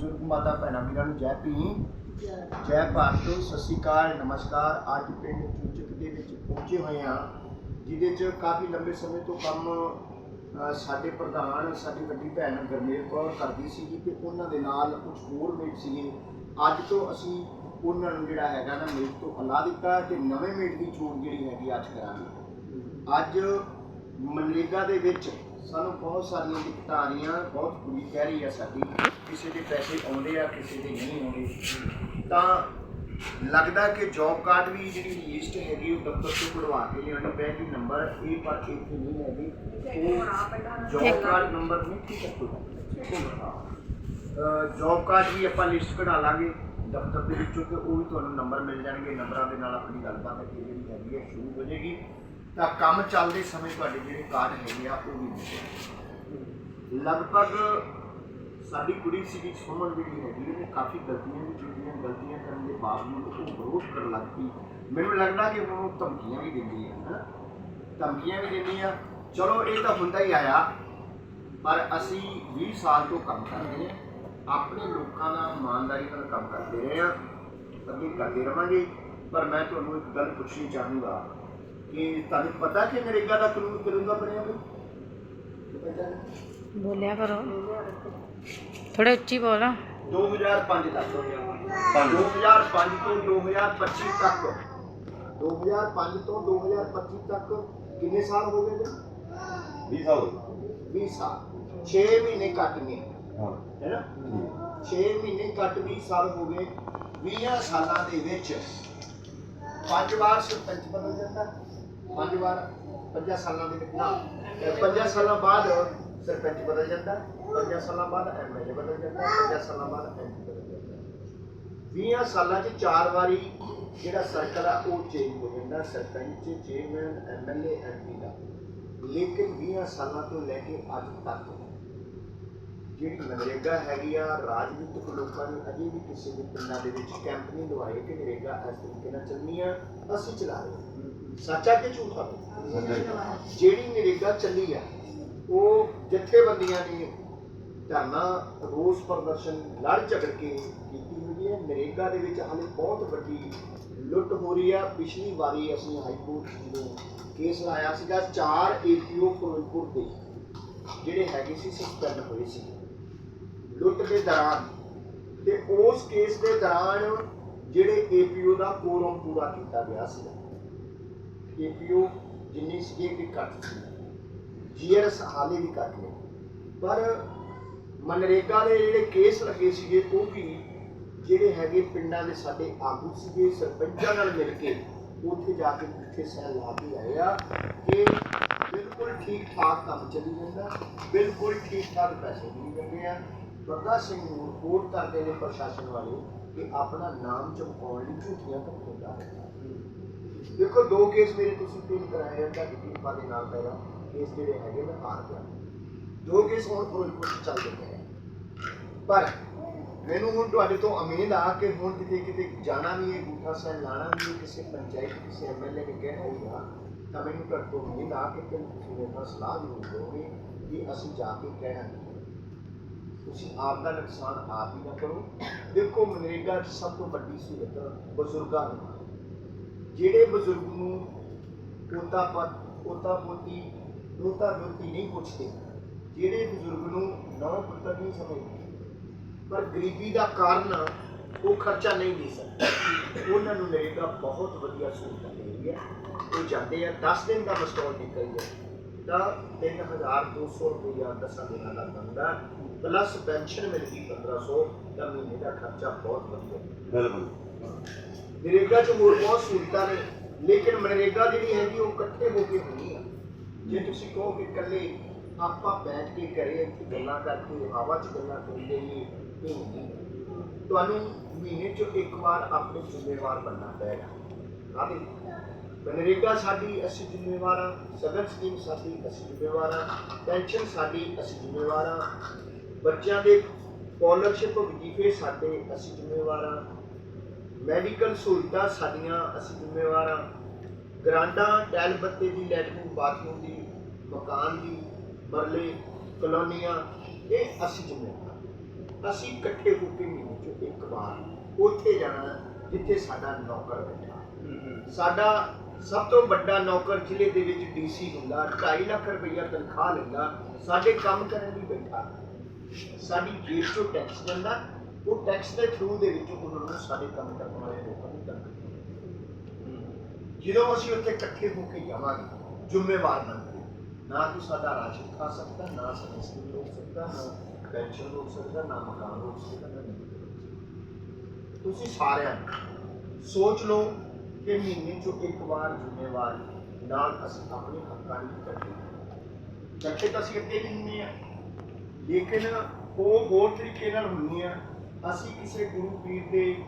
ਬਜ਼ੁਰਗ ਮਾਤਾ ਭੈਣਾਂ ਵੀਰਾਂ ਨੂੰ ਜੈ ਭੀਮ ਜੈ ਭਾਰਤ। ਸਤਿ ਸ਼੍ਰੀ ਅਕਾਲ, ਨਮਸਕਾਰ। ਅੱਜ ਪਿੰਡ ਚੂਚਕ ਦੇ ਵਿੱਚ ਪਹੁੰਚੇ ਹੋਏ ਹਾਂ, ਜਿਹਦੇ 'ਚ ਕਾਫੀ ਲੰਬੇ ਸਮੇਂ ਤੋਂ ਕੰਮ ਸਾਡੇ ਪ੍ਰਧਾਨ, ਸਾਡੀ ਵੱਡੀ ਭੈਣ ਗਰਮੇਲ ਕੌਰ ਕਰਦੀ ਸੀਗੀ ਤੇ ਉਹਨਾਂ ਦੇ ਨਾਲ ਕੁਝ ਹੋਰ ਮੇਟ ਸੀਗੇ। ਅੱਜ ਤੋਂ ਅਸੀਂ ਉਹਨਾਂ ਨੂੰ ਜਿਹੜਾ ਹੈਗਾ ਨਾ ਮੇਟ ਤੋਂ ਹਲਾ ਦਿੱਤਾ ਤੇ ਨਵੇਂ ਮੇਟ ਦੀ ਚੋਣ ਜਿਹੜੀ ਹੈਗੀ, ਅੱਜ ਕਰਾਂਗੇ। ਅੱਜ ਮਨਰੇਗਾ ਦੇ ਵਿੱਚ ਸਾਨੂੰ ਬਹੁਤ ਸਾਰੀਆਂ ਦਿੱਕਤਾਂ ਆ ਰਹੀਆਂ ਬਹੁਤ ਕੁੜੀ ਕਹਿ ਰਹੀ ਆ ਸਾਡੀ। ਕਿਸੇ ਦੇ ਪੈਸੇ ਆਉਂਦੇ ਆ ਕਿਸੇ ਦੇ ਨਹੀਂ ਆਉਂਦੇ। ਤਾਂ ਲੱਗਦਾ ਕਿ ਜੌਬ ਕਾਰਡ ਵੀ ਜਿਹੜੀ ਲਿਸਟ ਹੈਗੀ ਉਹ ਦਫ਼ਤਰ ਤੋਂ ਕਢਵਾ ਕੇ ਲਿਆਉਣੀ ਪੈਗੀ। ਨੰਬਰ ਇਹ ਪਰ ਇੱਥੇ ਨਹੀਂ ਹੈਗੀ। ਉਹ ਜੌਬ ਕਾਰਡ ਨੰਬਰ ਨਹੀਂ ਠੀਕ ਹੈ ਜੌਬ ਕਾਰਡ ਵੀ ਆਪਾਂ ਲਿਸਟ ਕਢਾ ਲਾਂਗੇ ਦਫ਼ਤਰ ਦੇ ਵਿੱਚੋਂ ਤੇ ਉਹ ਵੀ ਤੁਹਾਨੂੰ ਨੰਬਰ ਮਿਲ ਜਾਣਗੇ। ਨੰਬਰਾਂ ਦੇ ਨਾਲ ਆਪਣੀ ਗੱਲਬਾਤ ਜਿਹੜੀ ਹੈਗੀ ਹੈ ਸ਼ੁਰੂ ਹੋ ਜਾਏਗੀ। ਤਾਂ ਕੰਮ ਚੱਲਦੇ ਸਮੇਂ ਤੁਹਾਡੇ ਜਿਹੜੇ ਕਾਰਡ ਹੈਗੇ ਆ, ਉਹ ਵੀ ਮਿਲਣਗੇ ਲਗਭਗ ਸਾਡੀ ਕੁੜੀ ਸੀਗੀ, ਸੁਮਨ ਜਿਹੜੀ ਹੈਗੀ, ਉਹਨੇ ਕਾਫੀ ਗਲਤੀਆਂ ਵੀ ਕੀਤੀਆਂ, ਗਲਤੀਆਂ ਕਰਨ ਦੇ ਬਾਵਜੂਦ ਉਹ ਵਿਰੋਧ ਕਰਨ ਲੱਗ ਪਈ। ਮੈਨੂੰ ਲੱਗਦਾ ਕਿ ਹੁਣ ਉਹ ਧਮਕੀਆਂ ਵੀ ਦਿੰਦੀ ਹੈ ਨਾ ਧਮਕੀਆਂ ਵੀ ਦਿੰਦੀ ਆ ਚਲੋ, ਇਹ ਤਾਂ ਹੁੰਦਾ ਹੀ ਆਇਆ, ਪਰ ਅਸੀਂ 20 ਸਾਲ ਤੋਂ ਕੰਮ ਕਰ ਰਹੇ ਹਾਂ। ਆਪਣੇ ਲੋਕਾਂ ਦਾ ਇਮਾਨਦਾਰੀ ਨਾਲ ਕੰਮ ਕਰਦੇ ਰਹੇ ਹਾਂ। ਅੱਗੇ ਕਰਦੇ ਰਵਾਂਗੇ। ਪਰ ਮੈਂ ਤੁਹਾਨੂੰ ਇੱਕ ਗੱਲ ਪੁੱਛਣੀ ਚਾਹੂੰਗਾ। ਕਿ ਤੁਹਾਨੂੰ ਪਤਾ ਕਿ ਨਰੇਗਾ ਦਾ ਕਾਨੂੰਨ ਕਦੋਂ ਦਾ ਬਣਿਆ ਨਹੀਂ ਬੋਲਿਆ ਕਰੋ। ਥੋੜੇ ਉੱਚੀ ਬੋਲ। 2005 ਤੱਕ 2005 ਤੋਂ 2025 ਤੱਕ। 2005 ਤੋਂ 2025 ਤੱਕ ਕਿੰਨੇ ਸਾਲ ਹੋ ਗਏ ਜੀ? 20 ਸਾਲ 20 ਸਾਲ। 6 ਮਹੀਨੇ ਕੱਟ ਗਏ ਹਾਂ। ਹੈ ਨਾ? 6 ਮਹੀਨੇ ਕੱਟ 20 ਸਾਲ ਹੋ ਗਏ। 20 ਸਾਲਾਂ ਦੇ ਵਿੱਚ ਪੰਜ ਵਾਰ ਸਰਪੰਚ ਬਦਲ ਜਾਂਦਾ। ਪੰਜ ਵਾਰ, ਪੰਜਾਂ ਸਾਲਾਂ ਦੇ ਵਿੱਚ ਨਾ ਪੰਜਾਂ ਸਾਲਾਂ ਬਾਅਦ ਸਰਪੰਚ ਬਦਲ ਜਾਂਦਾ, ਪੰਜਾਂ ਸਾਲਾਂ ਬਾਅਦ ਐਮਐਲਏ ਬਦਲ ਜਾਂਦਾ, ਪੰਜਾਂ ਸਾਲਾਂ ਬਾਅਦ ਐਮਪੀ ਬਦਲ ਜਾਂਦਾ। 20 ਸਾਲਾਂ 'ਚ ਚਾਰ ਵਾਰੀ ਜਿਹੜਾ ਸਰਕਲ ਆ, ਉਹ ਚੇਂਜ ਹੋ ਜਾਂਦਾ, ਸਰਪੰਚ ਚੇਅਰਮੈਨ ਐਮਐਲਏ ਐਮਪੀ ਦਾ। ਲੇਕਿਨ 20 ਸਾਲਾਂ ਤੋਂ ਲੈ ਕੇ ਅੱਜ ਤੱਕ ਜਿਹੜੀ ਨਰੇਗਾ ਹੈਗੀ ਆ, ਰਾਜਨੀਤਿਕ ਲੋਕਾਂ ਨੇ ਅਜੇ ਵੀ ਕਿਸੇ ਦੇ ਪਿੰਡਾਂ ਦੇ ਵਿੱਚ ਕੈਂਪ ਨਹੀਂ ਲਵਾਏ ਕਿ ਨਰੇਗਾ ਇਸ ਤਰੀਕੇ ਨਾਲ ਚੱਲਣੀ ਆ ਅਸੀਂ ਚਲਾ ਰਹੇ ਹਾਂ। ਸੱਚਾ ਕਿ ਝੂਠਾ ਜਿਹੜੀ ਨਰੇਗਾ ਚੱਲੀ ਆ, ਉਹ ਜਥੇਬੰਦੀਆਂ ਨੇ ਧਰਨਾ, ਰੋਸ ਪ੍ਰਦਰਸ਼ਨ, ਲੜ ਝਗੜ ਕੇ ਕੀਤੀ ਹੋਈ ਹੈ। ਨਰੇਗਾ ਦੇ ਵਿੱਚ ਹਾਲੇ ਬਹੁਤ ਵੱਡੀ ਲੁੱਟ ਹੋ ਰਹੀ ਆ। ਪਿਛਲੀ ਵਾਰੀ ਅਸੀਂ ਹਾਈ ਕੋਰਟ ਨੂੰ ਕੇਸ ਲਾਇਆ ਸੀਗਾ ਚਾਰ ਏਪੀਓ ਫਿਰੋਜ਼ਪੁਰ ਦੇ, ਜਿਹੜੇ ਹੈਗੇ ਸੀ ਸਸਪੈਂਡ ਹੋਏ ਸੀ। ਲੁੱਟ ਦੇ ਦੌਰਾਨ ਤੇ ਉਸ ਕੇਸ ਦੇ ਦੌਰਾਨ ਜਿਹੜੇ ਏਪੀਓ ਦਾ ਕੋਰਮ ਪੂਰਾ ਕੀਤਾ ਗਿਆ ਸੀ ਏਪੀਓ ਜਿੰਨੀ ਸੀ ਕਿ ਘੱਟ ਸੀ ਜੀਆਰਐਸ ਹਾਲੇ ਵੀ ਘੱਟ ਨੇ ਪਰ ਮਨਰੇਗਾ ਦੇ ਜਿਹੜੇ ਕੇਸ ਲੱਗੇ ਸੀਗੇ ਉਹ ਵੀ ਜਿਹੜੇ ਹੈਗੇ ਪਿੰਡਾਂ ਦੇ ਸਾਡੇ ਆਗੂ ਸੀਗੇ ਸਰਪੰਚਾਂ ਨਾਲ ਮਿਲ ਕੇ ਉੱਥੇ ਜਾ ਕੇ ਉੱਥੇ ਸਹਿ ਲਾ ਕੇ ਆਏ ਆ ਕਿ ਬਿਲਕੁਲ ਠੀਕ ਠਾਕ ਕੰਮ ਚੱਲੀ ਜਾਂਦਾ ਬਿਲਕੁਲ ਠੀਕ ਠਾਕ ਪੈਸੇ ਮਿਲ ਜਾਂਦੇ ਆ ਪ੍ਰਦਾ ਸਿੰਘ ਨੂੰ ਰਿਪੋਰਟ ਕਰਦੇ ਨੇ ਪ੍ਰਸ਼ਾਸਨ ਵਾਲੇ ਕਿ ਆਪਣਾ ਨਾਮ ਚਮਕਾਉਣ ਲਈ ਝੂਠੀਆਂ ਧਮਕੀਆਂ ਹੈ ਦੇਖੋ ਦੋ ਕੇਸ ਮੇਰੇ ਤੁਸੀਂ ਪੇਸ਼ ਕਰਾਏ ਆ ਤੁਹਾਡੀ ਕਿਰਪਾ ਦੇ ਨਾਲ ਪਹਿਲਾਂ ਕੇਸ ਜਿਹੜੇ ਹੈਗੇ ਮੈਂ ਹਾਰ ਗਿਆ ਦੋ ਕੇਸ ਹੁਣ ਫਿਰੋਜ਼ਪੁਰ 'ਚ ਚੱਲਦੇ ਪਏ ਆ ਪਰ ਮੈਨੂੰ ਹੁਣ ਤੁਹਾਡੇ ਤੋਂ ਉਮੀਦ ਆ ਕਿ ਹੁਣ ਕਿਤੇ ਕਿਤੇ ਜਾਣਾ ਵੀ ਹੈ ਗੂਠਾ ਸਾਹਿਬ ਲਾਣਾ ਵੀ ਹੈ ਕਿਸੇ ਪੰਚਾਇਤ ਕਿਸੇ ਐਮਐਲਏ ਨੇ ਕਹਿਣਾ ਹੋਊਗਾ ਤਾਂ ਮੈਨੂੰ ਤੁਹਾਡੇ ਤੋਂ ਉਮੀਦ ਆ ਕਿ ਕਿ ਤੁਸੀਂ ਮੇਰੇ ਨਾਲ ਸਲਾਹ ਜ਼ਰੂਰ ਦਿਓਗੇ ਕਿ ਅਸੀਂ ਜਾ ਕੇ ਕਹਿਣਾ ਨਹੀਂ ਤੁਸੀਂ ਆਪ ਦਾ ਨੁਕਸਾਨ ਆਪ ਹੀ ਨਾ ਕਰੋ ਦੇਖੋ ਮਨਰੇਗਾ 'ਚ ਸਭ ਤੋਂ ਵੱਡੀ ਸਹੂਲਤ ਬਜ਼ੁਰਗਾਂ ਨੂੰ ਆ। ਜਿਹੜੇ ਬਜ਼ੁਰਗ ਨੂੰ ਪੋਤਾ ਪਤ, ਪੋਤਾ ਪੋਤੀ ਦੋਤਾ ਦੋਤੀ ਨਹੀਂ ਪੁੱਛਦੇ, ਜਿਹੜੇ ਬਜ਼ੁਰਗ ਨੂੰ ਨੌ ਪੁੱਤਰ ਨਹੀਂ ਸਮਝਦੇ, ਪਰ ਗਰੀਬੀ ਦਾ ਕਾਰਨ ਉਹ ਖਰਚਾ ਨਹੀਂ ਦੇ ਸਕਦੇ। ਉਹਨਾਂ ਨੂੰ ਨਰੇਗਾ ਬਹੁਤ ਵਧੀਆ ਸਹੂਲਤਾਂ ਦੇ ਰਹੀ ਹੈ। ਉਹ ਜਾਂਦੇ ਆ 10 ਦਿਨ ਦਾ ਮਸਟੋਲ ਨਿਕਲ ਜਾਏ ਤਾਂ 3200 ਰੁਪਇਆ 10 ਦਿਨਾਂ ਦਾ ਬਣਦਾ। ਪਲੱਸ ਪੈਨਸ਼ਨ ਮਿਲਦੀ 1500 ਤਾਂ ਮਹੀਨੇ ਦਾ ਖਰਚਾ ਬਹੁਤ ਵਧੀਆ। ਬਿਲਕੁਲ। ਨਰੇਗਾ 'ਚ ਹੋਰ ਬਹੁਤ ਸਹੂਲਤਾਂ ਨੇ ਲੇਕਿਨ ਮਨਰੇਗਾ ਜਿਹੜੀ ਹੈਗੀ ਉਹ ਇਕੱਠੇ ਹੋ ਕੇ ਹੋਣੀ ਆ ਜੇ ਤੁਸੀਂ ਕਹੋ ਕਿ ਇਕੱਲੇ ਆਪਾਂ ਬੈਠ ਕੇ ਘਰੇ ਇੱਥੇ ਗੱਲਾਂ ਕਰਕੇ ਹਵਾ 'ਚ ਗੱਲਾਂ ਕਰੀ ਜਾਈਏ ਇਹ ਨਹੀਂ ਤੁਹਾਨੂੰ ਮਹੀਨੇ 'ਚ ਇੱਕ ਵਾਰ ਆਪਣੇ ਜ਼ਿੰਮੇਵਾਰ ਬਣਨਾ ਪਏਗਾ ਕਾਹਦੇ ਮਨਰੇਗਾ ਸਾਡੀ ਅਸੀਂ ਜ਼ਿੰਮੇਵਾਰ ਹਾਂ ਸਗਨ ਸਕੀਮ ਸਾਡੀ ਅਸੀਂ ਜ਼ਿੰਮੇਵਾਰ ਹਾਂ ਪੈਨਸ਼ਨ ਸਾਡੀ ਅਸੀਂ ਜ਼ਿੰਮੇਵਾਰ ਹਾਂ ਬੱਚਿਆਂ ਦੇ ਸਕਾਲਰਸ਼ਿਪ ਵਜ਼ੀਫੇ ਸਾਡੇ ਅਸੀਂ ਜ਼ਿੰਮੇਵਾਰ ਹਾਂ ਮੈਡੀਕਲ ਸਹੂਲਤਾਂ ਸਾਡੀਆਂ ਅਸੀਂ ਜ਼ਿੰਮੇਵਾਰ ਹਾਂ। ਗਰਾਂਡਾਂ ਟੈਲ ਬੱਤੇ ਦੀ ਲੈਟਰਿੰਗ ਬਾਥਰੂਮ ਦੀ ਮਕਾਨ ਦੀ ਮਰਲੇ ਕਲੋਨੀਆਂ ਇਹ ਅਸੀਂ ਜ਼ਿੰਮੇਵਾਰ। ਅਸੀਂ ਇਕੱਠੇ ਹੋ ਕੇ ਮਹੀਨੇ ਚ ਇੱਕ ਵਾਰ ਉੱਥੇ ਜਾਣਾ ਜਿੱਥੇ ਸਾਡਾ ਨੌਕਰ ਬੈਠਾ। ਸਾਡਾ ਸਭ ਤੋਂ ਵੱਡਾ ਨੌਕਰ ਜ਼ਿਲ੍ਹੇ ਦੇ ਵਿੱਚ ਡੀਸੀ ਹੁੰਦਾ 2.5 ਲੱਖ ਰੁਪਈਆ ਤਨਖਾਹ ਲੈਂਦਾ ਸਾਡੇ ਕੰਮ ਕਰਨ ਲਈ ਬੈਠਾ। ਸਾਡੀ ਜੇਬ ਤੋਂ ਟੈਕਸ ਜਾਂਦਾ ਉਹ ਟੈਕਸ ਦੇ ਥਰੂ ਦੇ ਵਿੱਚ ਉਹਨਾਂ ਨੂੰ ਸਾਡੇ ਕੰਮ ਕਰਨ ਵਾਲੇ ਲੋਕਾਂ ਨੂੰ। ਤਨਖਾਹ ਜਦੋਂ ਅਸੀਂ ਉੱਥੇ ਇਕੱਠੇ ਹੋ ਕੇ ਜਾਵਾਂਗੇ ਜ਼ਿੰਮੇਵਾਰ ਬਣ ਕੇ ਨਾ ਕੋਈ ਸਾਡਾ ਰਾਸ਼ਨ ਖਾ ਸਕਦਾ ਨਾ ਸਾਡੀ ਸਕੂਲ ਰੋਕ ਸਕਦਾ ਨਾ ਪੈਨਸ਼ਨ ਰੋਕ ਸਕਦਾ ਨਾ ਮਕਾਨ ਰੋਕ ਸਕਦਾ। ਤੁਸੀਂ ਸਾਰਿਆਂ ਸੋਚ ਲਓ ਕਿ ਮਹੀਨੇ ਚੋਂ ਇੱਕ ਵਾਰ ਜ਼ਿੰਮੇਵਾਰ ਨਾਲ ਅਸੀਂ ਆਪਣੇ ਹੱਕਾਂ ਲਈ ਇਕੱਠੇ ਇਕੱਠੇ ਤਾਂ ਅਸੀਂ ਅੱਗੇ ਵੀ ਹੁੰਦੇ ਆ ਲੇਕਿਨ ਉਹ ਹੋਰ ਤਰੀਕੇ ਨਾਲ ਹੁੰਦੀ ਆ ਅਸੀਂ ਕਿਸੇ ਗੁਰੂ ਪੀਰ ਦੇ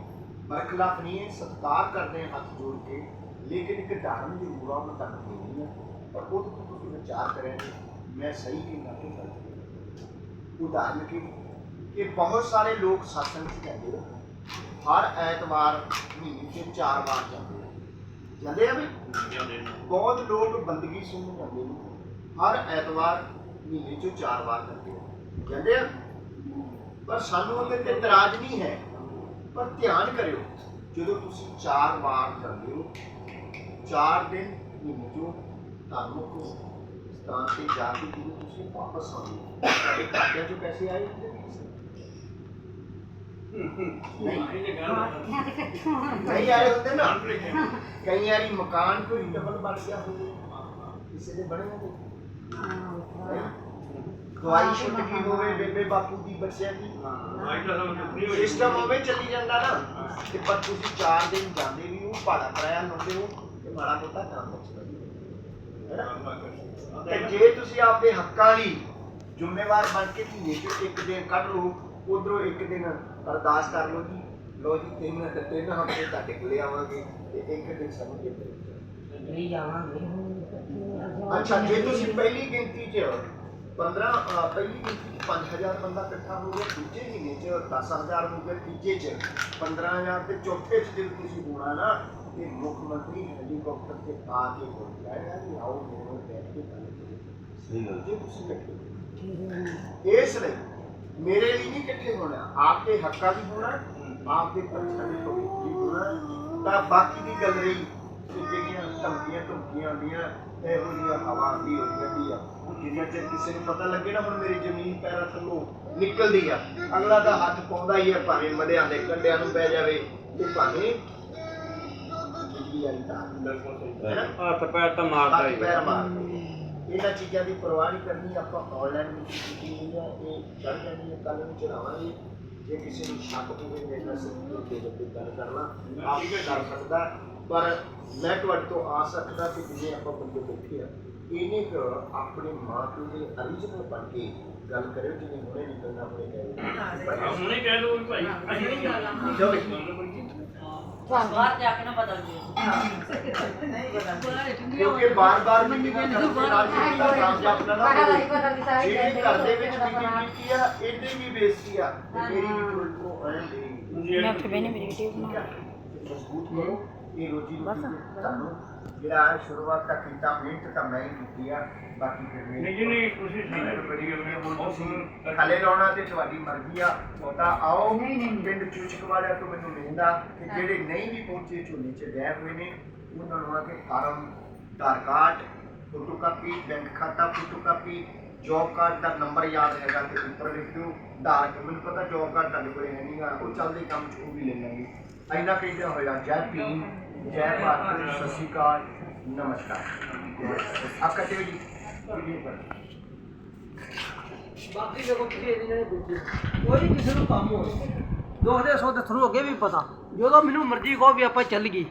ਬਰਖਲਾਫ ਨਹੀਂ ਹੈ ਸਤਿਕਾਰ ਕਰਦੇ ਹਾਂ ਹੱਥ ਜੋੜ ਕੇ ਲੇਕਿਨ ਇੱਕ ਧਰਮ ਦੀ ਮੁਰਾ ਮੈਂ ਤੁਹਾਨੂੰ ਦੇਣੀ ਹੈ ਔਰ ਉਹ ਤੋਂ ਤੁਸੀਂ ਵਿਚਾਰ ਕरें ਮੈਂ ਸਹੀ ਕਿ ਨਾ ਕਿ ਗਲਤ। ਉਦਾਹਰਨ ਕਿ? ਕਿ ਬਹੁਤ ਸਾਰੇ ਲੋਕ satsang 'ਚ ਜਾਂਦੇ ਆ। ਹਰ ਐਤਵਾਰ ਮਹੀਨੇ 'ਚ ਚਾਰ ਵਾਰ ਜਾਂਦੇ ਆ। ਜਾਂਦੇ ਆ ਵੀ? ਬਹੁਤ ਲੋਕ ਬੰਦਗੀ ਸੁਣਨ ਜਾਂਦੇ ਨੇ। ਹਰ ਐਤਵਾਰ ਮਹੀਨੇ 'ਚ ਚਾਰ ਵਾਰ ਜਾਂਦੇ ਆ। ਜਾਂਦੇ ਆ? ਪਰ ਸਾਨੂੰ ਉਹਦੇ ਤੇ ਇਤਰਾਜ਼ ਨਹੀਂ ਹੈ। ਪਰ ਧਿਆਨ ਕਰਿਓ ਜਦੋਂ ਤੁਸੀਂ ਚਾਰ ਵਾਰ ਜਾਂਦੇ ਹੋ ਚਾਰ ਦਿਨ 'ਚੋਂ ਧਾਰਮਿਕ ਸਥਾਨ ਤੇ ਜਾ ਕੇ ਜਦੋਂ ਤੁਸੀਂ ਵਾਪਸ ਆਉਂਦੇ ਹੋ ਤੁਹਾਡੇ ਖਾਤਿਆਂ 'ਚ ਪੈਸੇ ਆਏ ਹੁੰਦੇ ਨਹੀਂ। ਆਏ ਹੁੰਦੇ ਨਾ ਕਈ ਵਾਰੀ ਮਕਾਨ ਕੋਈ ਡਬਲ ਬਣ ਗਿਆ ਹੋਵੇ ਕਿਸੇ ਦੇ ਬਣੇ ਹੋਵੇ। ਦਵਾਈ ਛੁੱਟ ਗਈ ਹੋਵੇ ਬੇਬੇ ਬਾਪੂ ਦੀ ਬੱਚਿਆਂ ਦੀ ਸਿਸਟਮ ਹੋਵੇ ਚੱਲੀ ਜਾਂਦਾ ਨਾ ਤੇ ਪਰ ਤੁਸੀਂ 4 ਦਿਨ ਜਾਂਦੇ ਵੀ ਉਹ ਭਾੜਾ ਕਰਾਇਆ ਲਾਉਂਦੇ ਹੋ ਤੇ ਮਾੜਾ ਮੋਟਾ ਕੰਮ ਬਚਦਾ ਤੇ ਜੇ ਤੁਸੀਂ ਆਪਦੇ ਹੱਕਾਂ ਲਈ ਜ਼ਿੰਮੇਵਾਰ ਬਣ ਕੇ ਮਹੀਨੇ ਚ ਇੱਕ ਦਿਨ ਕੱਢ ਲਓ ਉਧਰੋਂ ਇੱਕ ਦਿਨ ਅਰਦਾਸ ਕਰ ਲਓ ਜੀ ਲੋ ਜੀ ਤਿੰਨ ਤਿੰਨ ਹਫ਼ਤੇ ਤੁਹਾਡੇ ਕੋਲੇ ਆਵਾਂਗੇ ਤੇ ਇੱਕ ਦਿਨ ਸਾਨੂੰ ਦੇ ਦਿਓ ਨਹੀਂ ਜਾਵਾਂਗੇ ਅੱਛਾ ਜੇ ਤੁਸੀਂ ਪਹਿਲੀ ਗਿਣਤੀ 'ਚ 15 ਅ, ਪਹਿਲੀ ਗਿਣਤੀ 'ਚ 5000 ਬੰਦਾ ਇਕੱਠਾ ਹੋ ਗਿਆ ਦੂਜੇ ਮਹੀਨੇ 'ਚ 10000 ਹੋ ਗਿਆ ਤੀਜੇ 'ਚ 15000 ਤੇ ਚੌਥੇ 'ਚ ਜਦੋਂ ਤੁਸੀਂ ਹੋਣਾ ਨਾ ਤੇ ਮੁੱਖ ਮੰਤਰੀ ਹੈਲੀਕਾਪਟਰ ਤੇ ਆ ਕੇ ਬੋਲਿਆ ਹੈ ਕਿ ਆਓ ਮੇਰੇ ਬੈਠ ਕੇ ਗੱਲ ਕਰੀਏ। ਸਹੀ ਗੱਲ ਜੇ ਤੁਸੀਂ ਇਕੱਠੇ। ਇਸ ਲਈ ਮੇਰੇ ਲਈ ਨਹੀਂ ਇਕੱਠੇ ਹੋਣਾ ਆਪਦੇ ਹੱਕਾਂ ਦੀ ਹੋਣਾ ਆਪਦੇ ਪੱਖਾਂ ਦੀ ਹੋਣਾ। ਤਾਂ ਬਾਕੀ ਦੀ ਗੱਲ ਰਹੀ ਕਿ ਧਮਕੀਆਂ ਧਮਕੀਆਂ ਆਉਂਦੀਆਂ ਇਹੋ ਜਿਹੀਆਂ ਹਵਾ ਆਉਂਦੀ ਹੋ ਜਾਂਦੀ ਆ। ਜਿੰਨਾ ਚਿਰ ਕਿਸੇ ਨੂੰ ਪਤਾ ਲੱਗੇ ਨਾ ਹੁਣ ਮੇਰੀ ਜ਼ਮੀਨ ਪੈਰਾਂ ਥੱਲੋਂ ਨਿਕਲਦੀ ਆ। ਅਗਲਾ ਦਾ ਹੱਥ ਪਾਉਂਦਾ ਹੀ ਆ ਭਾਵੇਂ ਮੜਿਆਂ ਦੇ ਕੰਡਿਆਂ ਨੂੰ ਪੈ ਜਾਵੇ ਤੇ ਭਾਵੇਂ ਹੈ ਹੱਥ ਪੈਰ ਤਾਂ ਮਾਰਦਾ ਹੀ ਪੈਰ ਮਾਰਦੇ ਇਹਨਾਂ ਚੀਜ਼ਾਂ ਦੀ ਪਰਵਾਹ ਨਹੀਂ ਕਰਨੀ ਆਪਾਂ ਆਨਲਾਈਨ ਵਿੱਚ ਕੀਤੀ ਆ ਇਹ ਚੜ ਜਾਣੀ ਹੈ ਕੱਲ ਨੂੰ ਚੜਾਵਾਂਗੇ ਜੇ ਕਿਸੇ ਨੂੰ ਸ਼ੱਕ ਹੋਵੇ ਮੇਰੇ ਨਾਲ ਸਿੱਧੀ ਤੇ ਜਦ ਗੱਲ ਕਰਨਾ। ਆਪ ਕਰ ਸਕਦਾ। ਪਰ ਮੈਂ ਤੁਹਾਡੇ ਤੋਂ ਆਸ ਰੱਖਦਾ ਕਿ ਜਿਵੇਂ ਆਪਾਂ ਬੰਦੇ ਬੈਠੇ ਆ ਇਹਨੇ ਕੁ ਆਪਣੇ ਮਾਂ ਪਿਓ ਦੇ original ਬਣ ਕੇ ਗੱਲ ਕਰਿਓ ਜਿਵੇਂ ਹੁਣੇ ਨਿਕਲਣਾ ਹੁਣੇ ਕਹੇ ਹੁਣੇ ਕਹਿ ਦੋ ਵੀ ਭਾਈ ਅਸੀਂ ਨਹੀਂ ਜਾਣਾ ਚਲੋ ਬਾਹਰ ਜਾ ਕੇ ਨਾ ਬਦਲ ਜੇ ਕਿਉਂਕਿ ਬਾਰ-ਬਾਰ ਮੀਟਿੰਗਾਂ ਕਰਨ ਦੇ ਨਾਲ ਜਿਹੜੀ ਦਾ ਕੰਮ ਆਪਣਾ ਨਾ ਹੋਵੇ ਜਿਹੜੀ ਘਰ ਦੇ ਵਿੱਚ ਮੀਟਿੰਗ ਕੀਤੀ ਆ ਇਹਦੀ ਵੀ ਬੇਇੱਜ਼ਤੀ ਆ ਤੇ ਮੇਰੀ ਵੀ ਕੋਈ ਕੋ ਐਂ ਦੀ ਮੈਂ ਉੱਥੇ ਬਹਿਨੇ ਮੇਰੀ ਵੀਡੀਓ ਠੀਕ ਬਣਾ ਆ? ਮਜ਼ਬੂਤ ਕਰੋ ਇਹ ਰੋਜੀ ਰੋਟੀ ਤੁਹਾਨੂੰ ਜਿਹੜਾ ਸ਼ੁਰੂਆਤ ਤੱਕ ਕੀਤਾ ਮਿਹਨਤ ਤਾਂ ਮੈਂ ਹੀ ਕੀਤੀ ਆ ਬਾਕੀ ਫਿਰ ਮੇਰੀ ਨਹੀਂ ਜੀ ਨਹੀਂ ਤੁਸੀਂ ਹੁਣ ਥੱਲੇ ਲਾਉਣਾ ਤੇ ਤੁਹਾਡੀ ਮਰਜ਼ੀ ਆ ਤਾਂ ਆਓ ਪਿੰਡ ਚੂਚਕ ਵਾਲਿਆਂ ਤੋਂ ਮੈਨੂੰ ਮਿਲਦਾ ਕਿ ਜਿਹੜੇ ਨਹੀਂ ਵੀ ਪਹੁੰਚੇ ਝੋਨੇ 'ਚ ਗਏ ਹੋਏ ਨੇ ਉਹਨਾਂ ਨੂੰ ਆ ਕੇ form Aadhaar card photocopy bank ਖਾਤਾ ਫੋਟੋ ਕਾਪੀ ਜੌਬ ਕਾਰਡ ਦਾ ਨੰਬਰ ਯਾਦ ਹੈਗਾ ਤੇ ਉੱਪਰ ਲਿਖ ਦਿਓ। ਆਧਾਰ ਮੈਨੂੰ ਪਤਾ ਜੌਬ ਕਾਰਡ ਤੁਹਾਡੇ ਕੋਲੇ ਹੈ ਨਹੀਂਗਾ ਉਹ ਚੱਲਦੇ ਕੰਮ 'ਚ ਉਹ ਵੀ ਲੈ ਲਾਂਗੇ ਇੰਨਾ ਕਹਿੰਦਾ ਹੋਇਆ ਜੈ ਭੀਮ, ਜੈ ਭਾਰਤ, ਸਤਿ ਸ਼੍ਰੀ ਅਕਾਲ, ਨਮਸਕਾਰ। ਆਪ ਕਹਤੇ ਵੀਡੀਓ ਪਰ ਬਾਕੀ ਦੇਖੋ ਤੁਸੀਂ ਇਹਦੇ ਜਿਹੜੇ ਕੋਈ ਕਿਸੇ ਨੂੰ ਕੰਮ ਹੋਵੇ। ਦੁੱਖ ਦੇ ਸੌਦੇ ਤੁਹਾਨੂੰ ਅੱਗੇ ਵੀ ਪਤਾ। ਜਦੋਂ ਮੈਨੂੰ ਮਰਜ਼ੀ ਕਹੋ ਵੀ ਆਪਾਂ ਚੱਲ ਗਏ